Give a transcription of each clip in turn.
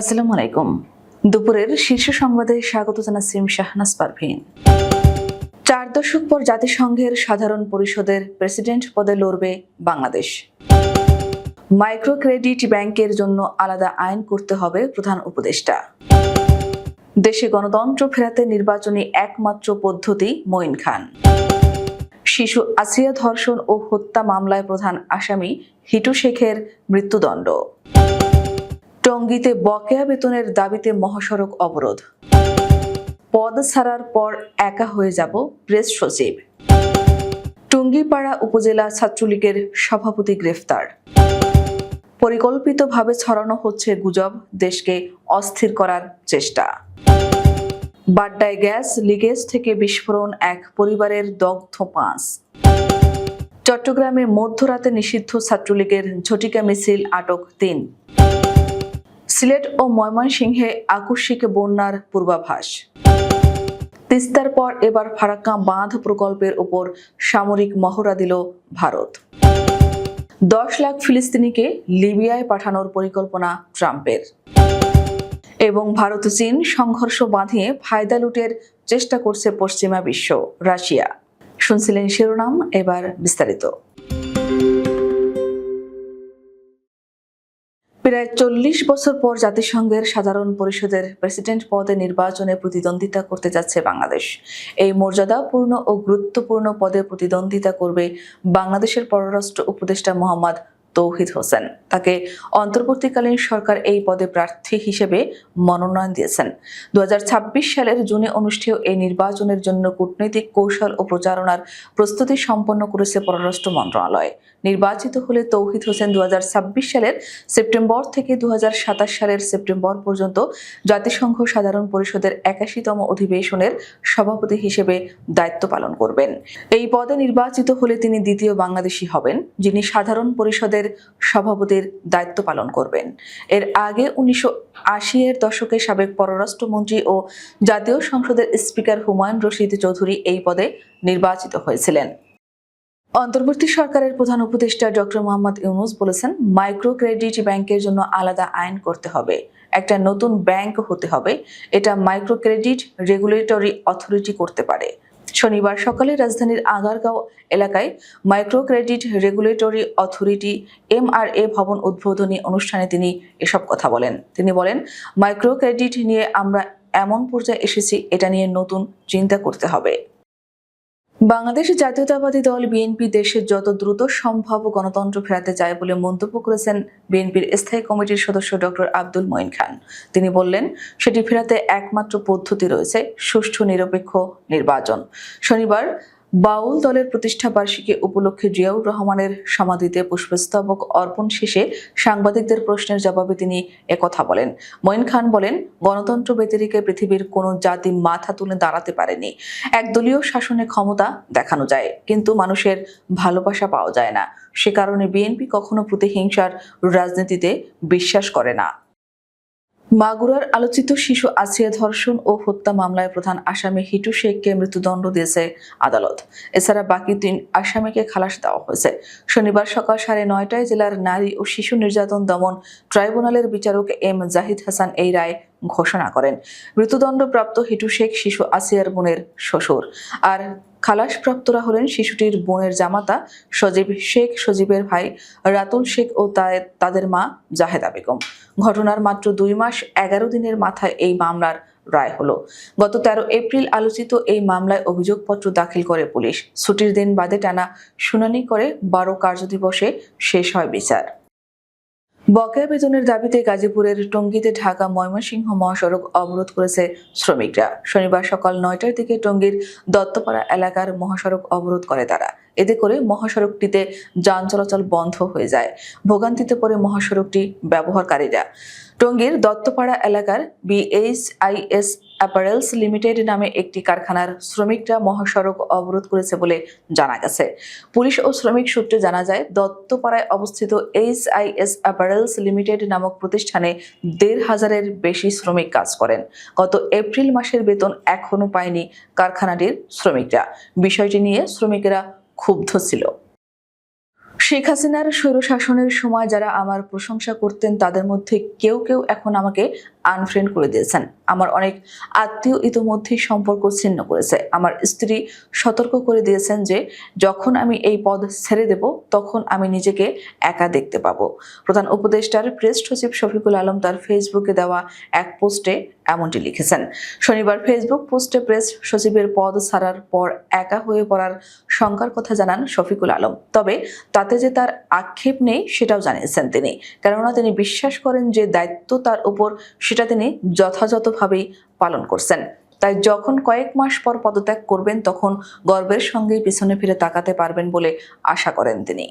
আসসালামু আলাইকুম। দুপুরের শীর্ষ সংবাদে স্বাগত জানাচ্ছি শাহনাজ পারভিন। চার দশক পর জাতিসংঘের সাধারণ পরিষদের প্রেসিডেন্ট পদে লড়বে বাংলাদেশ। মাইক্রো ক্রেডিট ব্যাংকের জন্য আলাদা আইন করতে হবে প্রধান উপদেষ্টা। দেশে গণতন্ত্র ফেরাতে নির্বাচনী একমাত্র পদ্ধতি মঈন খান। শিশু আসিয়া ধর্ষণ ও হত্যা মামলায় প্রধান আসামি হিটু শেখের মৃত্যুদণ্ড। টঙ্গীতে বকেয়া বেতনের দাবিতে মহাসড়ক অবরোধ। পদ ছাড়ার পর একা হয়ে যাব প্রেস সচিব। টুঙ্গিপাড়া উপজেলা ছাত্রলীগের সভাপতি গ্রেফতার। পরিকল্পিতভাবে ছড়ানো হচ্ছে গুজব, দেশকে অস্থির করার চেষ্টা। বাড্ডায় গ্যাস, লিকেজ থেকে বিস্ফোরণ, এক পরিবারের দগ্ধ পাঁচ। চট্টগ্রামে মধ্যরাতে নিষিদ্ধ ছাত্রলীগের ঝটিকা মিছিল আটক তিন। সিলেট ও ময়মনসিংহে আকস্মিক বন্যার পূর্বাভাস। তিস্তার পর এবার ফারাক্কা বাঁধ প্রকল্পের ওপর সামরিক মহড়া দিল ভারত। দশ লাখ ফিলিস্তিনিকে লিবিয়ায় পাঠানোর পরিকল্পনা ট্রাম্পের। এবং ভারত চীন সংঘর্ষ বাঁধিয়ে ফায়দা লুটের চেষ্টা করছে পশ্চিমা বিশ্ব, রাশিয়া। শুনছিলেন শিরোনাম, এবার বিস্তারিত। প্রায় চল্লিশ বছর পর জাতিসংঘের সাধারণ পরিষদের প্রেসিডেন্ট পদে নির্বাচনে প্রতিদ্বন্দ্বিতা করতে যাচ্ছে বাংলাদেশ। এই মর্যাদাপূর্ণ ও গুরুত্বপূর্ণ পদে প্রতিদ্বন্দ্বিতা করবে বাংলাদেশের পররাষ্ট্র উপদেষ্টা মোহাম্মদ তৌহিদ হোসেন। তাকে অন্তর্বর্তীকালীন সরকার এই পদে প্রার্থী হিসেবে মনোনয়ন দিয়েছেন। দুহাজার ছাব্বিশ সালের জুনে অনুষ্ঠেয় এই নির্বাচনের জন্য কূটনৈতিক কৌশল ও প্রচারণার প্রস্তুতি সম্পন্ন করেছে পররাষ্ট্র মন্ত্রণালয়। নির্বাচিত হলে তৌহিদ হোসেন দুহাজার ছাব্বিশ সালের সেপ্টেম্বর থেকে দুহাজার সাতাশ সালের সেপ্টেম্বর পর্যন্ত জাতিসংঘ সাধারণ পরিষদের একাশিতম অধিবেশনের সভাপতি হিসেবে দায়িত্ব পালন করবেন। এই পদে নির্বাচিত হলে তিনি দ্বিতীয় বাংলাদেশি হবেন, যিনি সাধারণ পরিষদের সভাপতির দায়িত্ব পালন করবেন। এর আগে উনিশশো আশি এর দশকে সাবেক পররাষ্ট্রমন্ত্রী ও জাতীয় সংসদের স্পিকার হুমায়ুন রশিদ চৌধুরী এই পদে নির্বাচিত হয়েছিলেন। অন্তর্বর্তী সরকারের প্রধান উপদেষ্টা ডক্টর মোহাম্মদ ইউনুস বলেছেন মাইক্রো ক্রেডিট ব্যাংকের জন্য আলাদা আইন করতে হবে। একটা নতুন ব্যাংক হতে হবে। এটা মাইক্রো ক্রেডিট রেগুলেটরি অথরিটি করতে পারে। শনিবার সকালে রাজধানীর আগারগাঁও এলাকায় micro credit regulatory authority MRA ভবন উদ্বোধনী অনুষ্ঠানে তিনি এসব কথা বলেন। তিনি বলেন মাইক্রো ক্রেডিট নিয়ে আমরা এমন পর্যায়ে এসেছি, এটা নিয়ে নতুন চিন্তা করতে হবে। বাংলাদেশ জাতীয়তাবাদী দল বিএনপি দেশের যত দ্রুত সম্ভব গণতন্ত্র ফেরাতে চায় বলে মন্তব্য করেছেন বিএনপির স্থায়ী কমিটির সদস্য ডক্টর আব্দুল মঈন খান। তিনি বললেন, সেটি ফেরাতে একমাত্র পদ্ধতি রয়েছে সুষ্ঠু নিরপেক্ষ নির্বাচন। শনিবার বাউল দলের প্রতিষ্ঠা বার্ষিকী উপলক্ষে জিয়াউর রহমানের সমাধিতে পুষ্পস্তবক অর্পণ শেষে সাংবাদিকদের প্রশ্নের জবাবে তিনি একথা বলেন। মঈন খান বলেন, গণতন্ত্র ব্যতিরিকে পৃথিবীর কোনো জাতি মাথা তুলে দাঁড়াতে পারেনি। একদলীয় শাসনে ক্ষমতা দেখানো যায়, কিন্তু মানুষের ভালোবাসা পাওয়া যায় না। সে কারণে বিএনপি কখনো প্রতিহিংসার রাজনীতিতে বিশ্বাস করে না। মাগুরার আলোচিত শিশু আসিয়া ধর্ষণ ও হত্যা মামলায় প্রধান আসামি হিটু শেখকে মৃত্যুদণ্ড দিয়েছে আদালত। এছাড়া বাকি তিন আসামিকে খালাস দেওয়া হয়েছে। শনিবার সকাল সাড়ে নয়টায় জেলার নারী ও শিশু নির্যাতন দমন ট্রাইব্যুনালের বিচারক এম জাহিদ হাসান এই রায় ঘোষণা করেন। মৃত্যুদণ্ডপ্রাপ্ত হিটু শেখ শিশু আসিয়ার বোনের শ্বশুর। আর খালাসপ্রাপ্তরা হলেন শিশুটির বোনের জামাতা সজীব শেখ সজীবের ভাই রাতুল শেখ ও তাদের মা জাহেদা বেগম। ঘটনার মাত্র দুই মাস, এগারো দিনের মাথায় এই মামলার রায় হলো। গত তেরো এপ্রিল আলোচিত এই মামলায় অভিযোগপত্র দাখিল করে পুলিশ। ছুটির দিন বাদে টানা শুনানি করে বারো কার্যদিবসে শেষ হয় বিচার। বকেয়া বেতনের দাবিতে গাজীপুরের টঙ্গীতে ঢাকা ময়মনসিংহ মহাসড়ক অবরোধ করেছে শ্রমিকরা। শনিবার সকাল নয়টার দিকে টঙ্গীর দত্তপাড়া এলাকার মহাসড়ক অবরোধ করে তারা। এতে করে মহাসড়কটিতে যান চলাচল বন্ধ হয়ে যায়। ভোগান্তিতে পড়ে মহাসড়কটি ব্যবহারকারীরা। টঙ্গীর দত্তপাড়া এলাকার বিএইচআইএস অ্যাপারেলস লিমিটেড নামে একটি কারখানার শ্রমিকরা মহাসড়ক অবরোধ করেছে বলে জানা গেছে। পুলিশ ও শ্রমিক সূত্রে জানা যায়, দত্তপাড়ায় অবস্থিত এইচআইএস অ্যাপারেলস লিমিটেড নামক প্রতিষ্ঠানে দেড় হাজারের বেশি শ্রমিক কাজ করেন। গত এপ্রিল মাসের বেতন এখনও পায়নি কারখানাটির শ্রমিকরা। বিষয়টি নিয়ে শ্রমিকেরা ক্ষুব্ধ ছিল। শেখ হাসিনার স্বৈরশাসনের সময় যারা আমার প্রশংসা করতেন, তাদের মধ্যে কেউ কেউ এখন আমাকে আনফ্রেন্ড করে দিয়েছেন। আমার অনেক আত্মীয় ইতোমধ্যেই সম্পর্ক ছিন্ন করেছে। আমার স্ত্রী সতর্ক করে দিয়েছেন যে, যখন আমি এই পদ ছেড়ে দেব, তখন আমি নিজেকে একা দেখতে পাবো। প্রধান উপদেষ্টার প্রেস সচিব শফিকুল আলম তার ফেসবুকে দেওয়া এক পোস্টে এমনটি লিখেছেন। শনিবার ফেসবুক পোস্টে প্রেস সচিবের পদ ছাড়ার পর একা হয়ে পড়ার শঙ্কার কথা জানান শফিকুল আলম। তবে তাতে যে তার আক্ষেপ নেই সেটাও জানিয়েছেন তিনি। কেননা তিনি বিশ্বাস করেন যে দায়িত্ব তার উপর সেটা তিনি যথাযথভাবেই পালন করছেন। তাই যখন কয়েক মাস পর পদত্যাগ করবেন তখন গর্বের সঙ্গেই পিছনে ফিরে তাকাতে পারবেন বলে আশা করেন তিনি।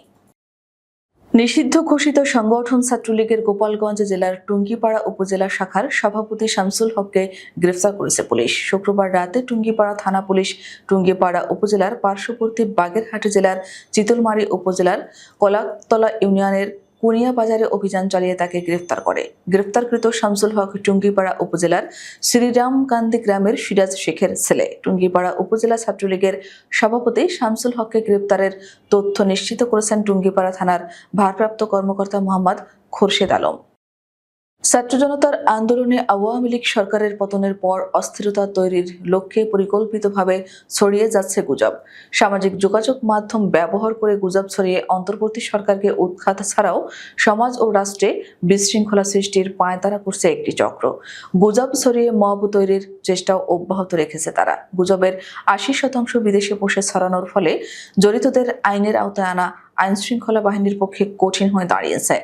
নিষিদ্ধ ঘোষিত সংগঠন ছাত্রলীগের গোপালগঞ্জ জেলার টুঙ্গিপাড়া উপজেলা শাখার সভাপতি শামসুল হককে গ্রেফতার করেছে পুলিশ। শুক্রবার রাতে টুঙ্গিপাড়া থানা পুলিশ টুঙ্গিপাড়া উপজেলার পার্শ্ববর্তী বাগেরহাট জেলার চিতলমারি উপজেলার কলাকতলা ইউনিয়নের কুনিয়া বাজারে অভিযান চালিয়ে তাকে গ্রেফতার করে। গ্রেফতারকৃত শামসুল হক টুঙ্গিপাড়া উপজেলার শ্রীরামকান্দি গ্রামের সিরাজ শেখের ছেলে। টুঙ্গিপাড়া উপজেলা ছাত্রলীগের সভাপতি শামসুল হককে গ্রেফতারের তথ্য নিশ্চিত করেছেন টুঙ্গিপাড়া থানার ভারপ্রাপ্ত কর্মকর্তা মোহাম্মদ খোরশেদ আলম। ছাত্র জনতার আন্দোলনে আওয়ামী লীগ সরকারের পতনের পর অস্থিরতা তৈরির লক্ষ্যে পরিকল্পিতভাবে ছড়িয়ে যাচ্ছে গুজব। সামাজিক যোগাযোগ মাধ্যম ব্যবহার করে গুজব ছড়িয়ে অন্তর্বর্তী সরকারকে উৎখাত ছাড়াও সমাজ ও রাষ্ট্রে বিশৃঙ্খলা সৃষ্টির পায়তারা করছে একটি চক্র। গুজব ছড়িয়ে মব তৈরির চেষ্টাও অব্যাহত রেখেছে তারা। গুজবের আশি শতাংশ বিদেশে বসে ছড়ানোর ফলে জড়িতদের আইনের আওতায় আনা আইন শৃঙ্খলা বাহিনীর পক্ষে কঠিন হয়ে দাঁড়িয়েছে।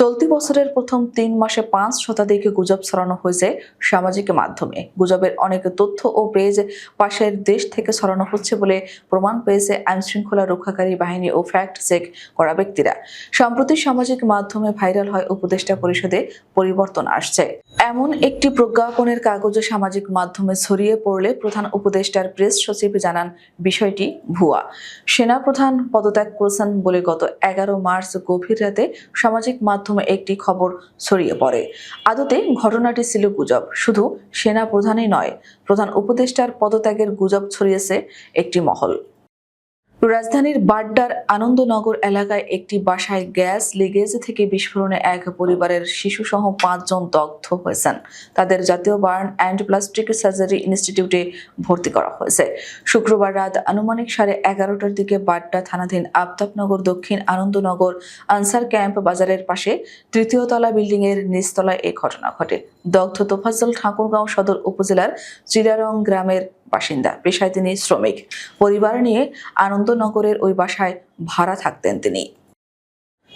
চলতি বছরের প্রথম তিন মাসে পাঁচ শতাধিক গুজব ছড়ানো হয়েছে সামাজিক মাধ্যমে। গুজবের অনেক তথ্য ও পেজ পাশের দেশ থেকে ছড়ানো হচ্ছে বলে প্রমাণ পেয়েছে আইন শৃঙ্খলা রক্ষাকারী বাহিনী ও ফ্যাক্ট চেক করা ব্যক্তিরা। সম্প্রতি সামাজিক মাধ্যমে ভাইরাল হয় উপদেষ্টা পরিষদে পরিবর্তন আসছে। এমন একটি প্রজ্ঞাপনের কাগজে সামাজিক মাধ্যমে ছড়িয়ে পড়লে প্রধান উপদেষ্টার প্রেস সচিব জানান বিষয়টি ভুয়া। সেনা প্রধান পদত্যাগ করেছেন বলে গত এগারো মার্চ গভীর রাতে সামাজিক মাধ্যমে একটি খবর ছড়িয়ে পড়ে। আদতে ঘটনাটি ছিল গুজব। শুধু সেনা প্রধানই নয়, প্রধান উপদেষ্টার পদত্যাগের গুজব ছড়িয়েছে একটি মহল। রাজধানীর বাড্ডার আনন্দনগর এলাকায় একটি বাসায় গ্যাস, লিগেজ থেকে বিস্ফোরণে এক পরিবারের শিশুসহ পাঁচজন দগ্ধ হয়েছেন। তাদের জাতীয় বার্ন অ্যান্ড প্লাস্টিক সার্জারি ইনস্টিটিউটে ভর্তি করা হয়েছে। শুক্রবার রাত আনুমানিক সাড়ে এগারোটার দিকে বাড্ডা থানাধীন আফতাবনগর দক্ষিণ আনন্দনগর আনসার ক্যাম্প বাজারের পাশে তৃতীয় তলা বিল্ডিং এর নিচতলায় এই ঘটনা ঘটে। দগ্ধ তোফাজ্জল ঠাকুরগাঁও সদর উপজেলার চিরারং গ্রামের বাসিন্দা। পেশায় তিনি শ্রমিক। পরিবার নিয়ে আনন্দনগরের ওই বাসায় ভাড়া থাকতেন তিনি।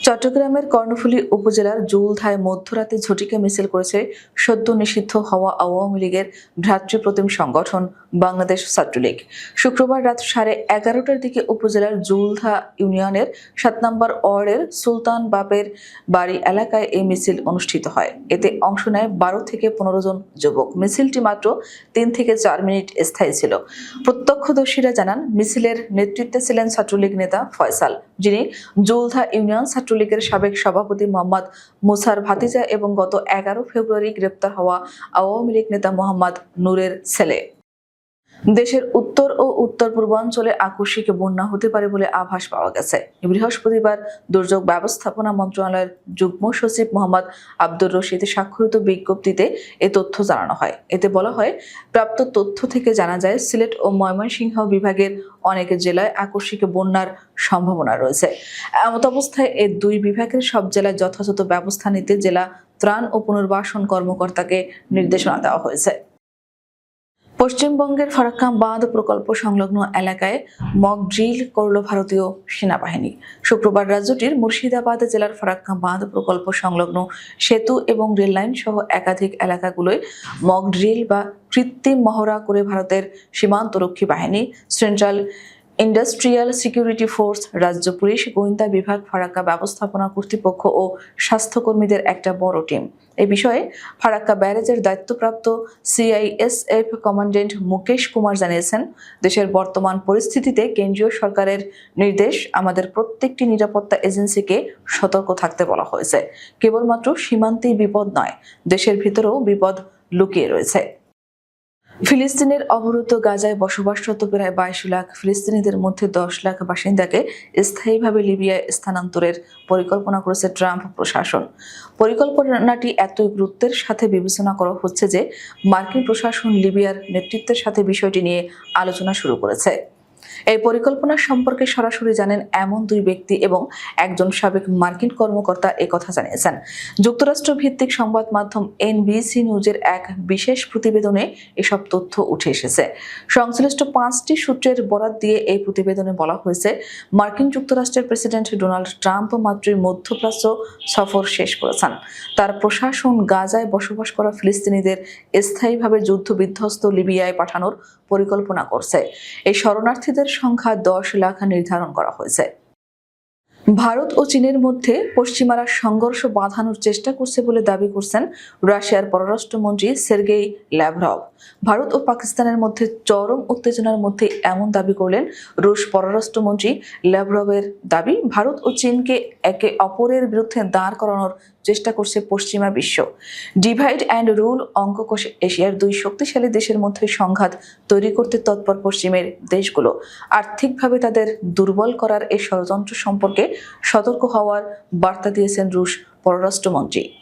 চট্টগ্রামের কর্ণফুলী উপজেলার জুলধায় মধ্যরাতে ঝটিকা মিছিল করেছে সদ্য নিষিদ্ধ হওয়া আওয়ামী লীগের ভ্রাতৃপ্রতিম সংগঠন বাংলাদেশ ছাত্রলীগ। শুক্রবার রাত সাড়ে এগারোটার দিকে উপজেলার জুলধা ইউনিয়নের সাত নম্বর ওয়ার্ডের সুলতান বাপের বাড়ি এলাকায় এই মিছিল অনুষ্ঠিত হয়। এতে অংশ নেয় বারো থেকে পনেরো জন যুবক। মিছিলটি মাত্র তিন থেকে চার মিনিট স্থায়ী ছিল। প্রত্যক্ষদর্শীরা জানান, মিছিলের নেতৃত্বে ছিলেন ছাত্রলীগ নেতা ফয়সাল, যিনি জুলধা ইউনিয়ন ছাত্রলীগের সাবেক সভাপতি মোহাম্মদ মুসার ভাতিজা এবং গত এগারো ফেব্রুয়ারি গ্রেপ্তার হওয়া আওয়ামী লীগ নেতা মোহাম্মদ নূরের ছেলে। দেশের উত্তর ও উত্তর পূর্বাঞ্চলে আকস্মিক বন্যা হতে পারে বলে আভাস পাওয়া গেছে। বৃহস্পতিবার দুর্যোগ ব্যবস্থাপনা মন্ত্রণালয়ের যুগ্ম সচিব মোহাম্মদ আব্দুর রশিদ স্বাক্ষরিত বিজ্ঞপ্তিতে এ তথ্য জানানো হয়। এতে বলা হয়, প্রাপ্ত তথ্য থেকে জানা যায়, সিলেট ও ময়মনসিংহ বিভাগের অনেক জেলায় আকস্মিক বন্যার সম্ভাবনা রয়েছে। এমত অবস্থায় এ দুই বিভাগের সব জেলায় যথাযথ ব্যবস্থা নিতে জেলা ত্রাণ ও পুনর্বাসন কর্মকর্তাকে নির্দেশনা দেওয়া হয়েছে। পশ্চিমবঙ্গের ফারাক্কা বাঁধ প্রকল্প সংলগ্ন এলাকায় মক ড্রিল করল ভারতীয় সেনাবাহিনী। শুক্রবার রাজ্যটির মুর্শিদাবাদ জেলার ফারাক্কা বাঁধ প্রকল্প সংলগ্ন সেতু এবং রেললাইন সহ একাধিক এলাকাগুলোয় মক ড্রিল বা কৃত্রিম মহড়া করে ভারতের সীমান্তরক্ষী বাহিনী সেন্ট্রাল ইন্ডাস্ট্রিয়াল সিকিউরিটি ফোর্স রাজ্য পুলিশ গোয়েন্দা বিভাগ ফারাক্কা ব্যবস্থাপনা কর্তৃপক্ষ ও স্বাস্থ্যকর্মীদের একটা বড় টিম এ বিষয়ে ফারাক্কা ব্যারেজের দায়িত্বপ্রাপ্ত সিআইএসএফ কমান্ডেন্ট মুকেশ কুমার জানিয়েছেন, দেশের বর্তমান পরিস্থিতিতে কেন্দ্রীয় সরকারের নির্দেশ আমাদের প্রত্যেকটি নিরাপত্তা এজেন্সিকে সতর্ক থাকতে বলা হয়েছে। কেবলমাত্র সীমান্তেই বিপদ নয়, দেশের ভিতরেও বিপদ লুকিয়ে রয়েছে। ফিলিস্তিনের অবরুদ্ধ গাজায় বসবাসরত প্রায় বাইশ লাখ ফিলিস্তিনিদের মধ্যে দশ লাখ বাসিন্দাকে স্থায়ীভাবে লিবিয়ায় স্থানান্তরের পরিকল্পনা করেছে ট্রাম্প প্রশাসন। পরিকল্পনাটি এতই গুরুত্বের সাথে বিবেচনা করা হচ্ছে যে মার্কিন প্রশাসন লিবিয়ার নেতৃত্বের সাথে বিষয়টি নিয়ে আলোচনা শুরু করেছে। এই পরিকল্পনা সম্পর্কে সরাসরি জানেন এমন দুই ব্যক্তি এবং একজন সাবেক মার্কিন কর্মকর্তা কথা জানিয়েছেন। যুক্তরাষ্ট্র ভিত্তিক সংবাদ মাধ্যম এনবিসি নিউজের এক বিশেষ প্রতিবেদনে এসব তথ্য উঠে এসেছে। সংশ্লিষ্ট পাঁচটি সূত্রের বরাত দিয়ে এই প্রতিবেদনে বলা হয়েছে, মার্কিন যুক্তরাষ্ট্রের প্রেসিডেন্ট ডোনাল্ড ট্রাম্প মাত্রই মধ্যপ্রাচ্য সফর শেষ করেছেন। তার প্রশাসন গাজায় বসবাস করা ফিলিস্তিনিদের স্থায়ীভাবে যুদ্ধ বিধ্বস্ত লিবিয়ায় পাঠানোর পরিকল্পনা করছে। এই শরণার্থীদের সংখ্যা দশ লাখ নির্ধারণ করা হয়েছে। ভারত ও চীনের মধ্যে পশ্চিমারা সংঘর্ষ বাঁধানোর চেষ্টা করছে বলে দাবি করছেন রাশিয়ার পররাষ্ট্রমন্ত্রী সের্গেই ল্যাভরভ। ভারত ও পাকিস্তানের মধ্যে চরম উত্তেজনার মধ্যে এমন দাবি করলেন রুশ পররাষ্ট্রমন্ত্রী ল্যাভরভের দাবি, ভারত ও চীনকে একে অপরের বিরুদ্ধে দাঁড় করানোর চেষ্টা করছে পশ্চিমা বিশ্ব। ডিভাইড অ্যান্ড রুল অঙ্ক এশিয়ার দুই শক্তিশালী দেশের মধ্যে সংঘাত তৈরি করতে তৎপর পশ্চিমের দেশগুলো। আর্থিকভাবে তাদের দুর্বল করার এই ষড়যন্ত্র সম্পর্কে সতর্ক হওয়ার বার্তা দিয়েছেন রুশ পররাষ্ট্রমন্ত্রী।